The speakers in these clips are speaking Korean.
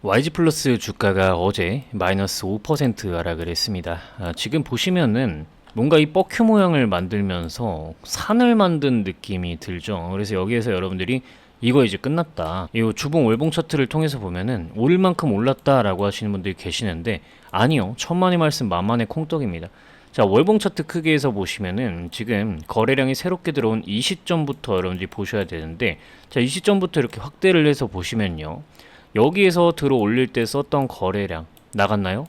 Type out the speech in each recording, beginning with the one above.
YG 플러스 주가가 어제 마이너스 5% 하락을 했습니다. 아, 지금 보시면은 뭔가 이 뻑큐 모양을 만들면서 산을 만든 느낌이 들죠. 그래서 여기에서 여러분들이 이거 이제 끝났다. 이 주봉 월봉 차트를 통해서 보면은 오를 만큼 올랐다라고 하시는 분들이 계시는데 아니요. 천만의 말씀 만만의 콩떡입니다. 자, 월봉 차트 크기에서 보시면은 지금 거래량이 새롭게 들어온 이 시점부터 여러분들이 보셔야 되는데 자, 이 시점부터 이렇게 확대를 해서 보시면요. 여기에서 들어 올릴 때 썼던 거래량 나갔나요?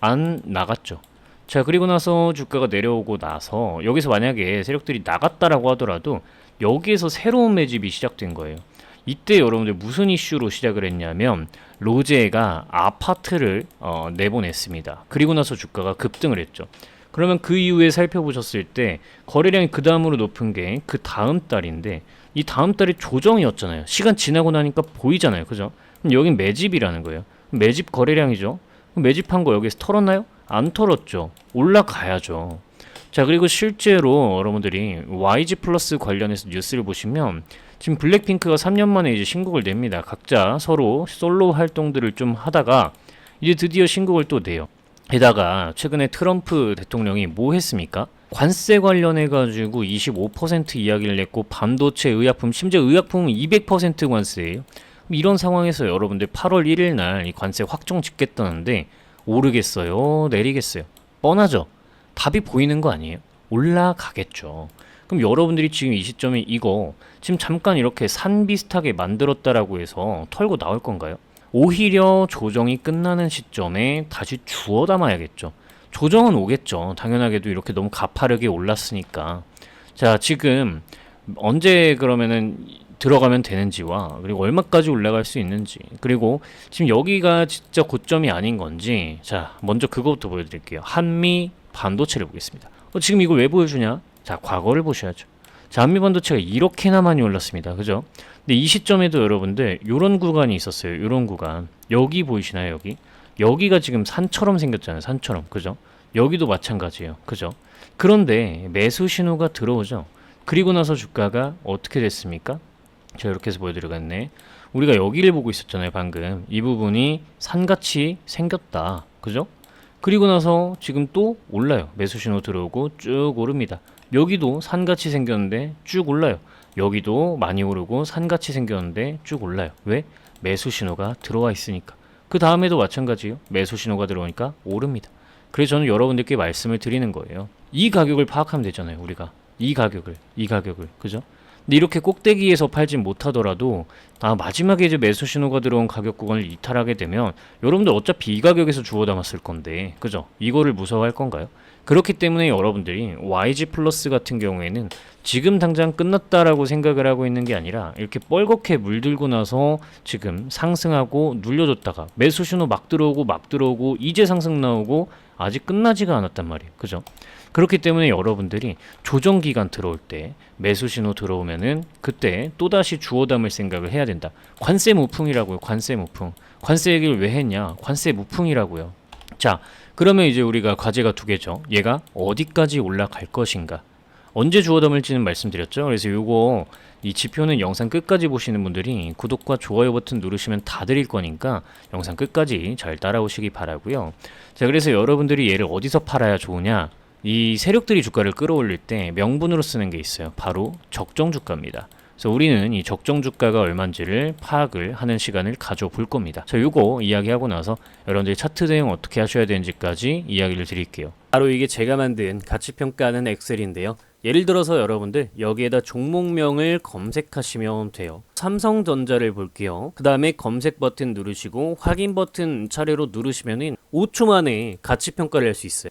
안 나갔죠. 자, 그리고 나서 주가가 내려오고 나서 여기서 만약에 세력들이 나갔다라고 하더라도 여기에서 새로운 매집이 시작된 거예요. 이때 여러분들 무슨 이슈로 시작을 했냐면 로제가 아파트를 어, 내보냈습니다. 그리고 나서 주가가 급등을 했죠. 그러면 그 이후에 살펴보셨을 때 거래량이 그 다음으로 높은 게 그 다음 달인데 이 다음 달이 조정이었잖아요. 시간 지나고 나니까 보이잖아요. 그죠? 여긴 매집이라는 거예요. 매집 거래량이죠. 매집한 거 여기서 털었나요? 안 털었죠. 올라가야죠. 자 그리고 실제로 여러분들이 YG 플러스 관련해서 뉴스를 보시면 지금 블랙핑크가 3년 만에 이제 신곡을 냅니다. 각자 서로 솔로 활동들을 좀 하다가 이제 드디어 신곡을 또 내요. 게다가 최근에 트럼프 대통령이 뭐 했습니까? 관세 관련해 가지고 25% 이야기를 냈고 반도체, 의약품, 심지어 의약품은 200% 관세예요. 이런 상황에서 여러분들 8월 1일 날 이 관세 확정 짓겠다는데 오르겠어요? 내리겠어요? 뻔하죠. 답이 보이는 거 아니에요? 올라가겠죠. 그럼 여러분들이 지금 이 시점에 이거 지금 잠깐 이렇게 산 비슷하게 만들었다라고 해서 털고 나올 건가요? 오히려 조정이 끝나는 시점에 다시 주워 담아야겠죠. 조정은 오겠죠. 당연하게도 이렇게 너무 가파르게 올랐으니까. 자, 지금 언제 그러면은 들어가면 되는지와 그리고 얼마까지 올라갈 수 있는지. 그리고 지금 여기가 진짜 고점이 아닌 건지 자 먼저 그거부터 보여드릴게요. 한미 반도체를 보겠습니다. 어, 지금 이걸 왜 보여주냐? 자 과거를 보셔야죠. 자 한미 반도체가 이렇게나 많이 올랐습니다. 그죠? 근데 이 시점에도 여러분들 요런 구간이 있었어요. 요런 구간. 여기 보이시나요 여기? 여기가 지금 산처럼 생겼잖아요 산처럼. 그죠? 여기도 마찬가지예요. 그죠? 그런데 매수 신호가 들어오죠. 그리고 나서 주가가 어떻게 됐습니까 자 이렇게 해서 보여드리겠네. 우리가 여기를 보고 있었잖아요 방금. 이 부분이 산같이 생겼다. 그죠? 그리고 나서 지금 또 올라요. 매수 신호 들어오고 쭉 오릅니다. 여기도 산같이 생겼는데 쭉 올라요. 여기도 많이 오르고 산같이 생겼는데 쭉 올라요. 왜? 매수 신호가 들어와 있으니까. 그 다음에도 마찬가지예요. 매수 신호가 들어오니까 오릅니다. 그래서 저는 여러분들께 말씀을 드리는 거예요. 이 가격을 파악하면 되잖아요 우리가. 이 가격을 이 가격을. 그죠 근데 이렇게 꼭대기에서 팔진 못하더라도 아 마지막에 이제 매수 신호가 들어온 가격 구간을 이탈하게 되면 여러분들 어차피 이 가격에서 주워 담았을 건데 그죠? 이거를 무서워할 건가요? 그렇기 때문에 여러분들이 YG 플러스 같은 경우에는 지금 당장 끝났다라고 생각을 하고 있는 게 아니라 이렇게 뻘겋게 물들고 나서 지금 상승하고 눌려줬다가 매수 신호 막 들어오고 막 들어오고 이제 상승 나오고 아직 끝나지가 않았단 말이에요. 그죠? 그렇기 때문에 여러분들이 조정 기간 들어올 때 매수 신호 들어오면은 그때 또다시 주워 담을 생각을 해야 된다. 관세 무풍이라고요. 관세 무풍. 관세 얘기를 왜 했냐? 관세 무풍이라고요. 자, 그러면 이제 우리가 과제가 두 개죠. 얘가 어디까지 올라갈 것인가? 언제 주워 담을지는 말씀드렸죠. 그래서 요거 이 지표는 영상 끝까지 보시는 분들이 구독과 좋아요 버튼 누르시면 다 드릴 거니까 영상 끝까지 잘 따라오시기 바라고요. 자, 그래서 여러분들이 얘를 어디서 팔아야 좋으냐? 이 세력들이 주가를 끌어올릴 때 명분으로 쓰는 게 있어요. 바로 적정 주가입니다. 그래서 우리는 이 적정 주가가 얼마인지를 파악을 하는 시간을 가져볼 겁니다. 자, 요거 이야기하고 나서 여러분들이 차트 대응 어떻게 하셔야 되는지까지 이야기를 드릴게요. 바로 이게 제가 만든 가치 평가하는 엑셀인데요. 예를 들어서 여러분들 여기에다 종목명을 검색하시면 돼요. 삼성전자를 볼게요. 그 다음에 검색 버튼 누르시고 확인 버튼 차례로 누르시면은 5초 만에 가치 평가를 할 수 있어요.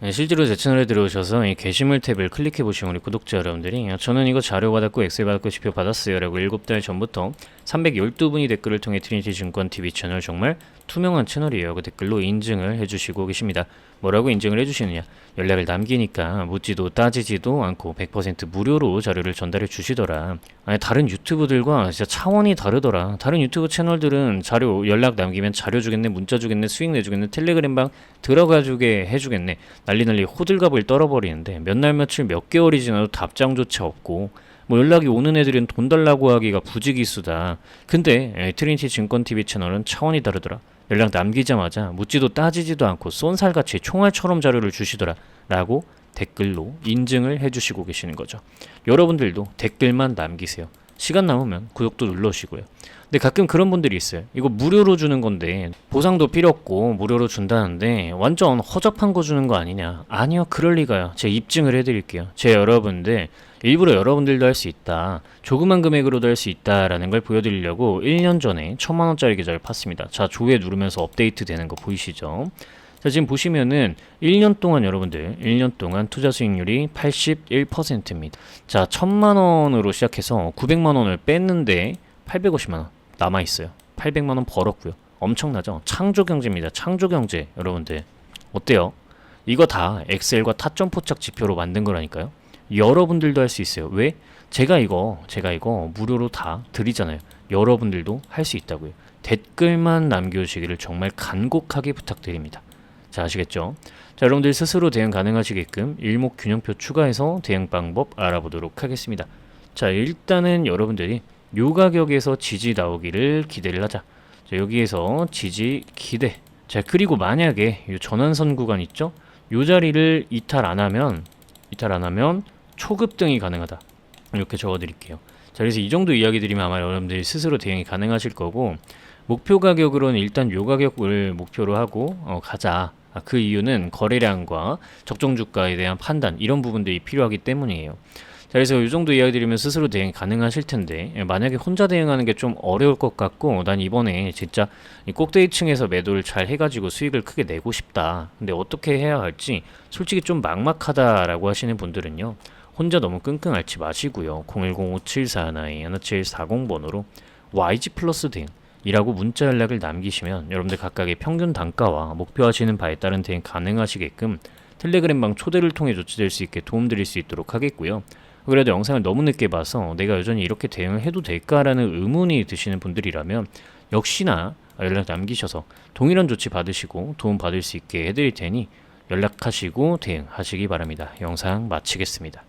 네, 실제로 제 채널에 들어오셔서 이 게시물 탭을 클릭해 보시면 우리 구독자 여러분들이 야, 저는 이거 자료 받았고 엑셀 받았고 지표 받았어요 라고 7달 전부터 312분이 댓글을 통해 트리니티 증권 TV 채널 정말 투명한 채널이에요. 그 댓글로 인증을 해주시고 계십니다. 뭐라고 인증을 해주시느냐 연락을 남기니까 묻지도 따지지도 않고 100% 무료로 자료를 전달해 주시더라. 아니 다른 유튜브들과 진짜 차원이 다르더라. 다른 유튜브 채널들은 자료 연락 남기면 자료 주겠네, 문자 주겠네, 수익 내주겠네, 텔레그램방 들어가 주게 해주겠네. 난리 난리 호들갑을 떨어버리는데 몇 날 며칠 몇 개월이 지나도 답장조차 없고 뭐 연락이 오는 애들은 돈 달라고 하기가 부지기수다. 근데 에, 트리니티 증권 TV 채널은 차원이 다르더라. 연락 남기자마자 묻지도 따지지도 않고 쏜살같이 총알처럼 자료를 주시더라. 라고 댓글로 인증을 해주시고 계시는 거죠. 여러분들도 댓글만 남기세요. 시간 남으면 구독도 눌러주시고요. 근데 가끔 그런 분들이 있어요. 이거 무료로 주는 건데 보상도 필요 없고 무료로 준다는데 완전 허접한 거 주는 거 아니냐? 아니요, 그럴 리가요. 제가 입증을 해드릴게요. 제 여러분들 일부러 여러분들도 할 수 있다. 조그만 금액으로도 할 수 있다라는 걸 보여드리려고 1년 전에 천만 원짜리 계좌를 팠습니다. 자, 조회 누르면서 업데이트 되는 거 보이시죠? 자, 지금 보시면은 1년 동안 여러분들 1년 동안 투자 수익률이 81%입니다. 자, 천만 원으로 시작해서 900만 원을 뺐는데 850만 원 남아 있어요. 800만 원 벌었고요. 엄청나죠? 창조 경제입니다. 창조 경제 여러분들 어때요? 이거 다 엑셀과 타점 포착 지표로 만든 거라니까요. 여러분들도 할 수 있어요. 왜? 제가 이거 제가 이거 무료로 다 드리잖아요. 여러분들도 할 수 있다고요. 댓글만 남겨주시기를 정말 간곡하게 부탁드립니다. 자 아시겠죠? 자 여러분들 스스로 대응 가능하시게끔 일목 균형표 추가해서 대응 방법 알아보도록 하겠습니다. 자 일단은 여러분들이 요 가격에서 지지 나오기를 기대를 하자. 자 여기에서 지지 기대. 자 그리고 만약에 요 전환선 구간 있죠? 요 자리를 이탈 안 하면 이탈 안 하면 초급 등이 가능하다. 이렇게 적어드릴게요. 자 그래서 이 정도 이야기 드리면 아마 여러분들이 스스로 대응이 가능하실 거고 목표 가격으로는 일단 요 가격을 목표로 하고 어, 가자. 아, 그 이유는 거래량과 적정 주가에 대한 판단 이런 부분들이 필요하기 때문이에요. 자, 그래서 이 정도 이야기 드리면 스스로 대응이 가능하실 텐데 예, 만약에 혼자 대응하는 게 좀 어려울 것 같고 난 이번에 진짜 이 꼭대기층에서 매도를 잘 해가지고 수익을 크게 내고 싶다. 근데 어떻게 해야 할지 솔직히 좀 막막하다라고 하시는 분들은요. 혼자 너무 끙끙 앓지 마시고요. 010-5741-1740번으로 YG 플러스 대응 이라고 문자 연락을 남기시면 여러분들 각각의 평균 단가와 목표하시는 바에 따른 대응 가능하시게끔 텔레그램방 초대를 통해 조치될 수 있게 도움드릴 수 있도록 하겠고요. 그래도 영상을 너무 늦게 봐서 내가 여전히 이렇게 대응을 해도 될까라는 의문이 드시는 분들이라면 역시나 연락 남기셔서 동일한 조치 받으시고 도움 받을 수 있게 해드릴 테니 연락하시고 대응하시기 바랍니다. 영상 마치겠습니다.